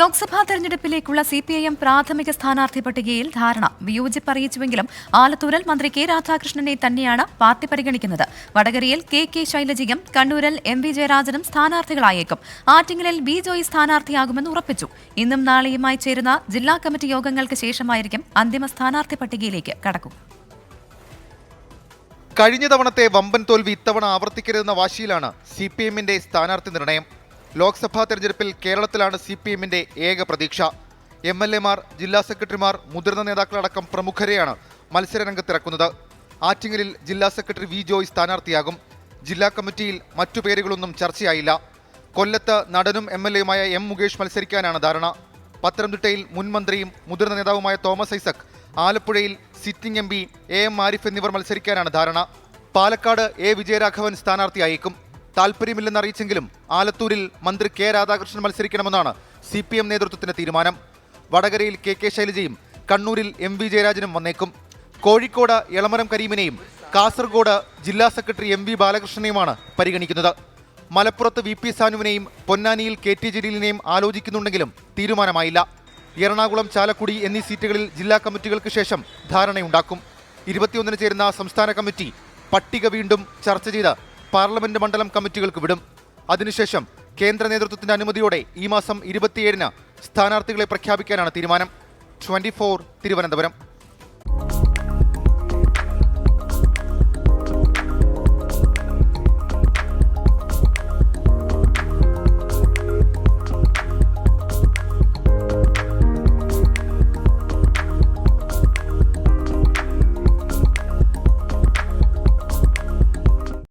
ലോക്സഭാ തെരഞ്ഞെടുപ്പിലേക്കുള്ള C P I M പ്രാഥമിക സ്ഥാനാർത്ഥി പട്ടികയിൽ ധാരണ വിയോജിപ്പ് അറിയിച്ചുവെങ്കിലും ആലത്തൂരിൽ മന്ത്രി കെ രാധാകൃഷ്ണനെ തന്നെയാണ് പാർട്ടി പരിഗണിക്കുന്നത്. വടകരയിൽ കെ കെ ശൈലജയും കണ്ണൂരിൽ എം വി ജയരാജനും സ്ഥാനാർത്ഥികളായേക്കും. ആറ്റിങ്ങലിൽ ബി ജോയി സ്ഥാനാർത്ഥിയാകുമെന്ന് ഉറപ്പിച്ചു. ഇന്നും നാളെയുമായി ചേരുന്ന ജില്ലാ കമ്മിറ്റി യോഗങ്ങൾക്ക് ശേഷമായിരിക്കും അന്തിമ സ്ഥാനാർത്ഥി പട്ടികയിലേക്ക് കടക്കും. കഴിഞ്ഞ തവണത്തെ വമ്പൻ തോൽവി ഇത്തവണ ആവർത്തിക്കരുതെന്ന വാശിയിലാണ് സി പി എമ്മിന്റെ സ്ഥാനാർത്ഥി നിർണയം. ലോക്സഭാ തെരഞ്ഞെടുപ്പിൽ കേരളത്തിലാണ് സി പി എമ്മിന്റെ ഏക പ്രതീക്ഷ. എം എൽ എമാർ ജില്ലാ സെക്രട്ടറിമാർ മുതിർന്ന നേതാക്കളടക്കം പ്രമുഖരെയാണ് മത്സരരംഗത്തിറക്കുന്നത്. ആറ്റിങ്ങലിൽ ജില്ലാ സെക്രട്ടറി വി ജോയ് സ്ഥാനാർത്ഥിയാകും. ജില്ലാ കമ്മിറ്റിയിൽ മറ്റു പേരുകളൊന്നും ചർച്ചയായില്ല. കൊല്ലത്ത് നടനും എം എൽ എയുമായ എം മുകേഷ് മത്സരിക്കാനാണ് ധാരണ. പത്തനംതിട്ടയിൽ മുൻ മന്ത്രിയും മുതിർന്ന നേതാവുമായ തോമസ് ഐസക് ആലപ്പുഴയിൽ sitting M P A M Arif എന്നിവർ മത്സരിക്കാനാണ് ധാരണ. പാലക്കാട് എ വിജയരാഘവൻ സ്ഥാനാർത്ഥിയായേക്കും. താൽപ്പര്യമില്ലെന്ന് അറിയിച്ചെങ്കിലും ആലത്തൂരിൽ മന്ത്രി കെ രാധാകൃഷ്ണൻ മത്സരിക്കണമെന്നാണ് സി പി എം നേതൃത്വത്തിന്റെ തീരുമാനം. വടകരയിൽ കെ കെ ശൈലജയും കണ്ണൂരിൽ എം വി ജയരാജനും വന്നേക്കും. കോഴിക്കോട് എളമരം കരീമിനെയും കാസർഗോഡ് ജില്ലാ സെക്രട്ടറി എം വി ബാലകൃഷ്ണനെയുമാണ് പരിഗണിക്കുന്നത്. മലപ്പുറത്ത് വി പി സാനുവിനെയും പൊന്നാനിയിൽ കെ ടി ജലീലിനെയും ആലോചിക്കുന്നുണ്ടെങ്കിലും തീരുമാനമായില്ല. എറണാകുളം ചാലക്കുടി എന്നീ സീറ്റുകളിൽ ജില്ലാ കമ്മിറ്റികൾക്ക് ശേഷം ധാരണയുണ്ടാക്കും. ഇരുപത്തിയൊന്നിന് ചേരുന്ന സംസ്ഥാന കമ്മിറ്റി പട്ടിക വീണ്ടും ചർച്ച ചെയ്ത് പാർലമെന്റ് മണ്ഡലം കമ്മിറ്റികൾക്ക് വിടും. അതിനുശേഷം കേന്ദ്ര നേതൃത്വത്തിന്റെ അനുമതിയോടെ ഈ മാസം ഇരുപത്തിയേഴിന് സ്ഥാനാർത്ഥികളെ പ്രഖ്യാപിക്കാനാണ് തീരുമാനം. ട്വന്റി തിരുവനന്തപുരം.